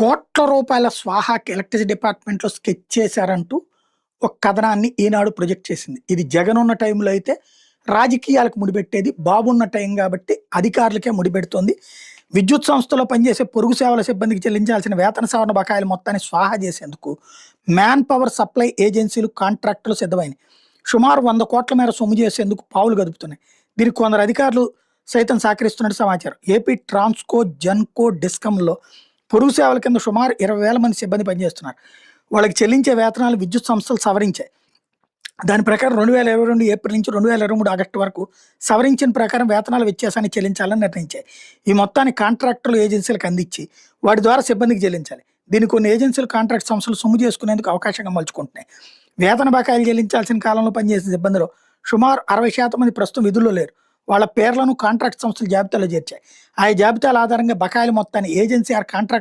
కోట్ల రూపాయల స్వాహాకి ఎలక్ట్రిసిటీ డిపార్ట్మెంట్లో స్కెచ్ చేశారంటూ ఒక కథనాన్ని ఈనాడు ప్రొజెక్ట్ చేసింది. ఇది జగన్ ఉన్న టైంలో అయితే రాజకీయాలకు ముడిపెట్టేది బాబున్న టైం కాబట్టి అధికారులకే ముడిపెడుతోంది. విద్యుత్ సంస్థలో పనిచేసే పొరుగు సేవల సిబ్బందికి చెల్లించాల్సిన వేతన సవరణ బకాయిల మొత్తాన్ని స్వాహా చేసేందుకు మ్యాన్ పవర్ సప్లై ఏజెన్సీలు కాంట్రాక్టులు సిద్ధమైనవి సుమారు వంద కోట్ల మేర సొమ్ము చేసేందుకు పావులు గదుపుతున్నాయి. దీనికి కొందరు అధికారులు సైతం సహకరిస్తున్నట్టు సమాచారం. ఏపీ ట్రాన్స్కో జన్కో డిస్కంలో పొరుగు సేవల కింద సుమారు ఇరవై వేల మంది సిబ్బంది పనిచేస్తున్నారు. వాళ్ళకి చెల్లించే వేతనాలు విద్యుత్ సంస్థలు సవరించాయి. దాని ప్రకారం రెండు వేల ఇరవై రెండు ఏప్రిల్ నుంచి రెండు వేల ఇరవై మూడు ఆగస్టు వరకు సవరించిన ప్రకారం వేతనాల వ్యత్యాసాన్ని చెల్లించాలని నిర్ణయించాయి. ఈ మొత్తాన్ని కాంట్రాక్టర్లు ఏజెన్సీలకు అందించి వాటి ద్వారా సిబ్బందికి చెల్లించాలి. దీన్ని కొన్ని ఏజెన్సీలు కాంట్రాక్ట్ సంస్థలు సొమ్ము చేసుకునేందుకు అవకాశంగా మలుచుకుంటున్నాయి. వేతన బకాయిలు చెల్లించాల్సిన కాలంలో పనిచేసిన సిబ్బందిలో సుమారు అరవై శాతం మంది ప్రస్తుతం విధుల్లో లేరు. వాళ్ళ పేర్లను కాంట్రాక్ట్ సంస్థలు జాబితాలో చేర్చాయి. ఆ జాబితాల ఆధారంగా బకాయిల మొత్తాన్ని ఏజెన్సీ ఆర్ కాంట్రాక్ట్